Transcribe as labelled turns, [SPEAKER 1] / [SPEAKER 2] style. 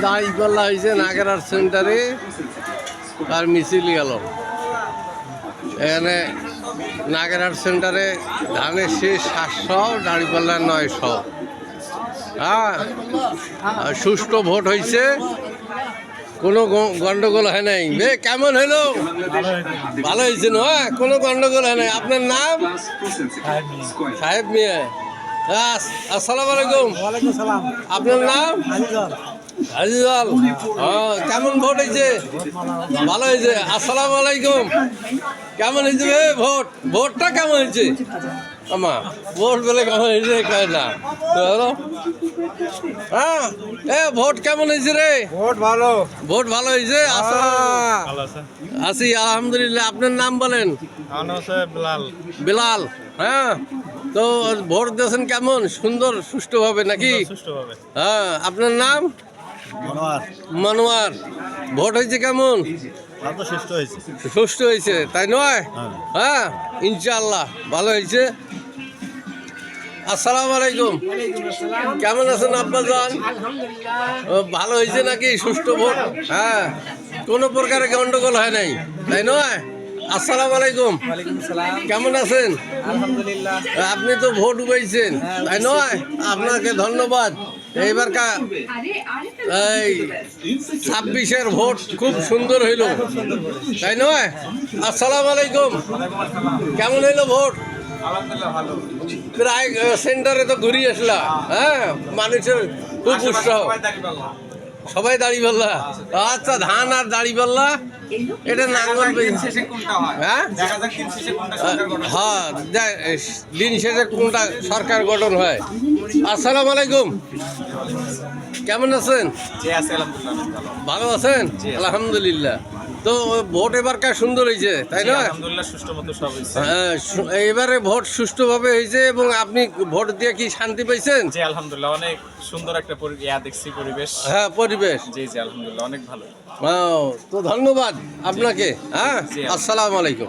[SPEAKER 1] দাঁড়ি পাল্লা হয়েছে নাগেরার সেন্টারে আর মিছিল গেল। এখানে নাগেরহাট সেন্টারে ধানের শেষ সাতশো দাঁড়িপাল্লা নয়শো। হ্যাঁ সুষ্ঠু ভোট হয়েছে। কোনো গন্ডগোল হয় নাই। বে কেমন হলো? ভালো হয়েছে না? হ্যাঁ? কোনো গন্ডগোল হয় নাই। আপনার নাম? সাহেব মিয়া। হ্যাঁ, আস- আসসালামু আলাইকুম। আপনার নাম?
[SPEAKER 2] আজিজল
[SPEAKER 1] হ্যাঁ কেমন ভোট হয়েছে? ভালো হয়েছে। আসসালাম আলাইকুম। কেমন হয়েছে বে ভোট? ভোটটা কেমন হয়েছে? আমা ভোট বলে কেমন হয়েছে কয় না? হ্যাঁ এ ভোট কেমন হয়েছে রে?
[SPEAKER 2] ভোট ভালো।
[SPEAKER 1] ভোট ভালো হয়েছে?
[SPEAKER 3] আছে
[SPEAKER 1] আছি আলহামদুলিল্লাহ। আপনার নাম বলেন?
[SPEAKER 3] বিলাল
[SPEAKER 1] বিলাল হ্যাঁ। তো ভোট দিয়েছেন কেমন? সুন্দর সুষ্ঠুভাবে নাকি? হ্যাঁ আপনার নাম?
[SPEAKER 2] মনোয়ার।
[SPEAKER 1] ভোট হয়েছে কেমন?
[SPEAKER 2] সুস্থ হয়েছে।
[SPEAKER 1] সুষ্ঠু হয়েছে তাই নয়? হ্যাঁ। ইনশাআল্লাহ ভালো হয়েছে। আসসালামু আলাইকুম। কেমন আছেন আব্বাজান ও, ভালো হয়েছে নাকি? সুষ্ঠু ভোট? হ্যাঁ কোনো প্রকারে গন্ডগোল হয় নাই তাই নয়? আসসালামু আলাইকুম। কেমন আছেন? আপনি তো ভোট উপাইছেন তাই নয়? আপনাকে ধন্যবাদ। এইবার এই, ছাব্বিশের ভোট খুব সুন্দর হইল। তাই নয়? আসসালাম আলাইকুম। কেমন হইল ভোট? প্রায় সেন্টারে তো ঘুরিয়ে আসলাম হ্যাঁ? মানুষের খুব উৎসাহ। সবাই দাড়ি বললা। আচ্ছা ধান আর দাড়ি বললা? এটা নাঙ্গল হ্যাঁ। হ্যাঁ? দিন শেষে কোনটা সরকার গঠন হয়। আসসালামু আলাইকুম। কেমন আছেন? ভালো। আছেন? আলহামদুলিল্লাহ। তো ভোট এবারকার সুন্দর হয়েছে তাই না
[SPEAKER 3] আলহামদুলিল্লাহ সুষ্ঠু মতো সব হয়েছে
[SPEAKER 1] হ্যাঁ, এবারে ভোট সুষ্ঠুভাবে হয়েছে এবং আপনি ভোট দিয়ে কি শান্তি পাইছেন?
[SPEAKER 3] জি আলহামদুলিল্লাহ অনেক সুন্দর একটা ইয়া দেখছি পরিবেশ।
[SPEAKER 1] হ্যাঁ পরিবেশ।
[SPEAKER 3] জি জি আলহামদুলিল্লাহ অনেক ভালো।
[SPEAKER 1] তো ধন্যবাদ আপনাকে হ্যাঁ? আসসালামু আলাইকুম।